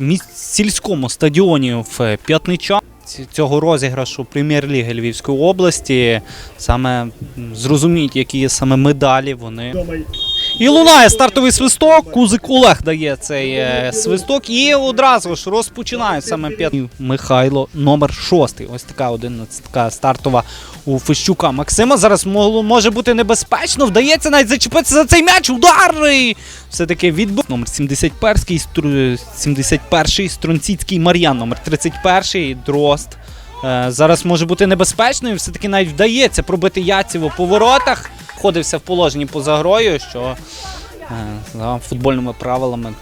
міс- сільському стадіоні в П'ятнича. Цього розіграшу прем'єр-ліги Львівської області. Саме зрозуміють, які є саме медалі вони. І лунає стартовий свисток. Кузик Олег дає цей е, свисток. І одразу ж розпочинають саме п'ятий Михайло номер шостий. Ось така одинадцятка стартова у Фищука Максима. Зараз може бути небезпечно. Вдається навіть зачепитися за цей м'яч. Удар! Все-таки відбив. Номер 71, стру... 71 Стронціцький Мар'ян, номер 31 Дрозд. Е, зараз може бути небезпечно, і все-таки навіть вдається пробити Яцево по воротах. Ходився в положенні поза грою, що е, за футбольними правилами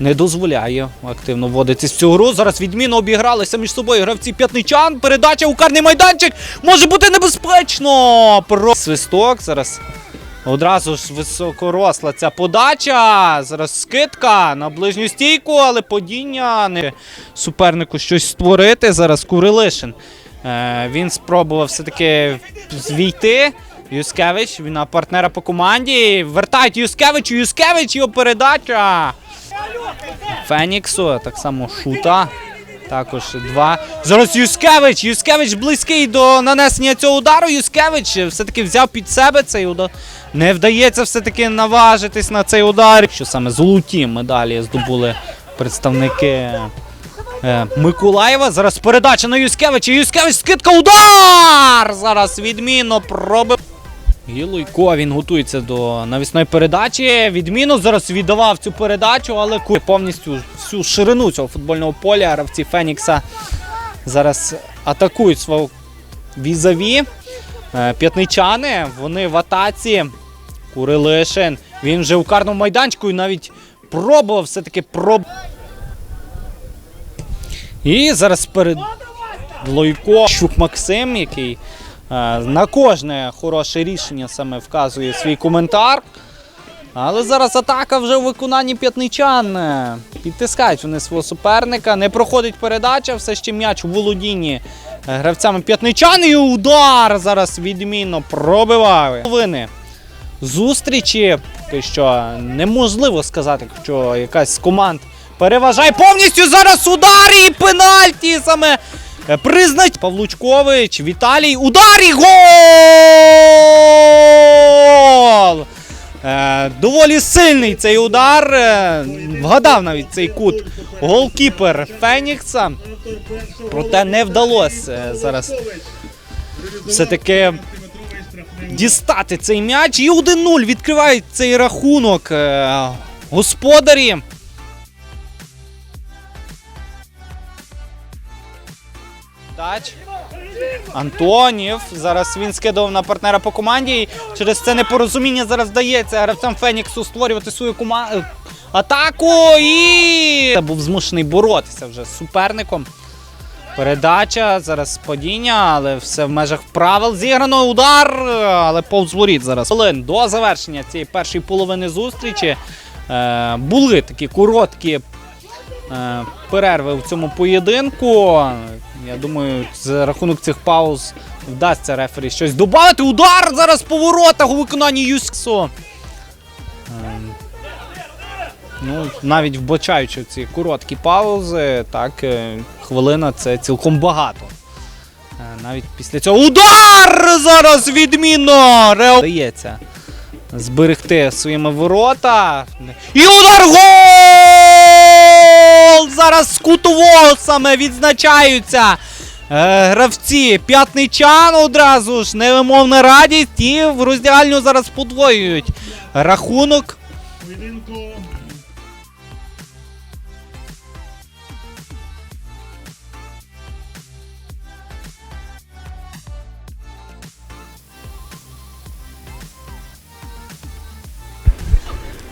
не дозволяє активно вводитись в цю гру. Зараз відмінно обігралися між собою гравці п'ятничан. Передача у карний майданчик може бути небезпечно. Про свисток зараз. Одразу ж високоросла ця подача. Зараз скидка на ближню стійку, але падіння не супернику щось створити. Зараз Курилишин. Е, він спробував все-таки звійти. Юскевич, він на партнера по команді. Вертають Юскевичу, Юскевич його передача. Феніксу, так само шута. Також два. Зараз Юскевич. Юскевич близький до нанесення цього удару. Юскевич все-таки взяв під себе цей удар. Не вдається все-таки наважитись на цей удар. Що саме золоті медалі здобули представники е, Миколаєва. Зараз передача на Юскевича. Юскевич скидка удар! Зараз відмінно пробив. Гілуйко він готується до навісної передачі. Відміну зараз віддавав цю передачу, але повністю всю ширину цього футбольного поля гравці Фенікса зараз атакують свого візаві. Е, П'ятничани, вони в атаці. Курилишин. Він вже у карному майданчику і навіть пробував все-таки проб. І зараз перед Лойко Щук Максим, який на кожне хороше рішення саме вказує свій коментар. Але зараз атака вже у виконанні п'ятничан. Е, Підтискають вони свого суперника. Не проходить передача, все ще м'яч у володінні е, гравцями п'ятничан. І удар зараз відмінно пробиває. Половини Зустрічі поки що неможливо сказати, що якась з команд переважає повністю зараз удар і пенальті саме е, признать Павлучкович, Віталій, удар і гол! Е, доволі сильний цей удар. е, вгадав навіть цей кут голкіпер Фенікса. Проте не вдалося е, зараз все-таки дістати цей м'яч. І 1-0 відкривають цей рахунок е, господарі. Тач. Антонів. Зараз він скидував на партнера по команді. І через це непорозуміння зараз вдається гравцям Феніксу створювати свою команду. Атаку і Та був змушений боротися вже з суперником. Передача, зараз падіння, але все в межах правил. Зіграно удар, але повз воріт зараз. До завершення цієї першої половини зустрічі е, були такі короткі е, перерви в цьому поєдинку. Я думаю, за рахунок цих пауз вдасться рефері щось додати. Удар зараз по воротах у виконанні Юсксу. Е, Ну, навіть вбачаючи ці короткі паузи, так, е, хвилина це цілком багато. Е, Навіть після цього удар! Зараз відмінно! Рео... Дається зберегти своїми ворота. І удар гол! Зараз з кутового саме відзначаються. Е, гравці п'ятничан одразу ж невимовна радість і в роздягальню зараз подвоюють рахунок.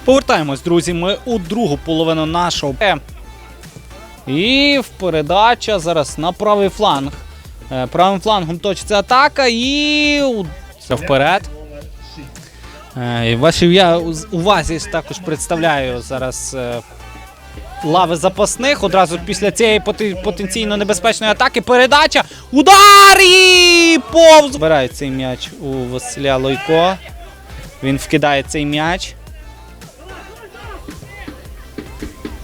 Повертаємось, друзі, ми у другу половину нашого. І в передача зараз на правий фланг. Е, Правим флангом точиться атака і вперед. Е, і Вашій я увазі також представляю зараз е, лави запасних. Одразу після цієї потенційно небезпечної атаки. Передача. Удар і повз. Збирає цей м'яч у Василя Лойко. Він вкидає цей м'яч.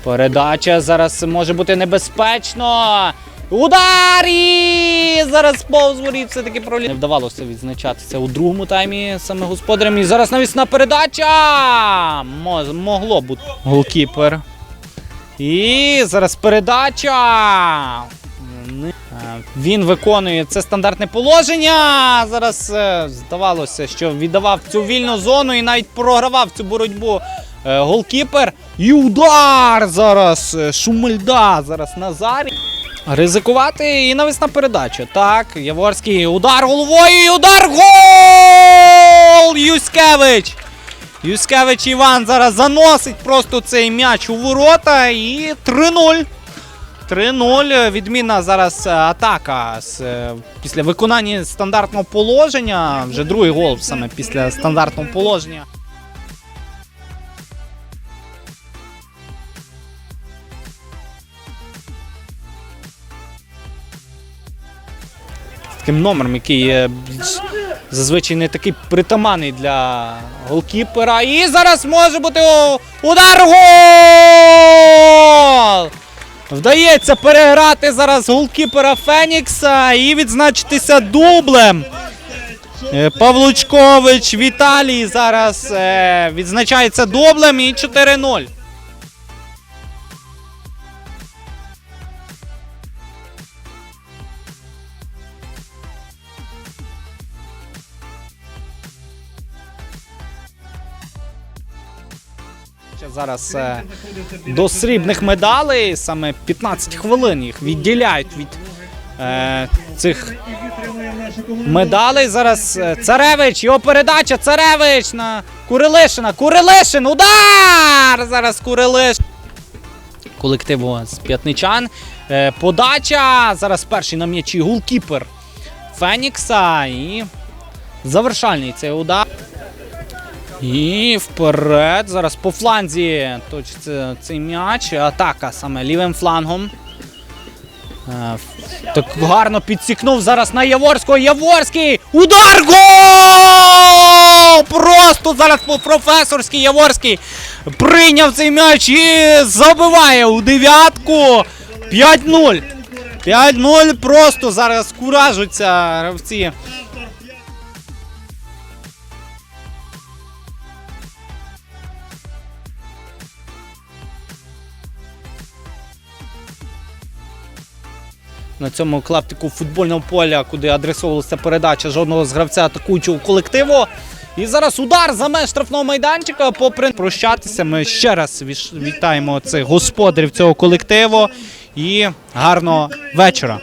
Передача зараз може бути небезпечно. Удар! І зараз повз воріт все-таки пролі... Не вдавалося відзначатися у другому таймі саме господарям. І зараз навісна передача! Мо- Могло бути. Голкіпер. І зараз передача. Він виконує це стандартне положення. Зараз е, здавалося, що віддавав цю вільну зону і навіть програвав цю боротьбу голкіпер. І удар зараз. е, Шумельда зараз Назарій. Ризикувати і навісна передача. Так, Яворський удар головою і удар гол! Юськевич! Юськевич Іван зараз заносить просто цей м'яч у ворота і 3-0. 3-0. Відмінна зараз е, атака з, е, після виконання стандартного положення. Вже другий гол саме після стандартного положення. Таким номером, який більш зазвичай не такий притаманний для голкіпера. І зараз може бути удар гол! Вдається переграти зараз голкіпера Фенікса і відзначитися дублем. Е, Павлучкович Віталій зараз е, відзначається дублем і 4-0. Зараз е, до срібних медалей саме 15 хвилин їх відділяють від е, цих медалей. Зараз е, Царевич, його передача. Царевич на Курилишина. Курилишин! Удар! Зараз Курилиш. Колективу з п'ятничан. Е, подача. Зараз перший на м'ячі гулкіпер Фенікса. І завершальний цей удар. І вперед. Зараз по фланзі точиться цей м'яч. Атака саме лівим флангом. Е, Так гарно підсікнув зараз на Яворського. Яворський! Удар! Гол! Просто зараз по професорськи Яворський прийняв цей м'яч і забиває у дев'ятку. 5-0. 5-0 просто зараз куражуться гравці. На цьому клаптику футбольного поля, куди адресовувалася передача жодного з гравця атакуючого колективу. І зараз удар за меж штрафного майданчика. Попри прощатися, ми ще раз вітаємо цих господарів цього колективу. І гарного вечора.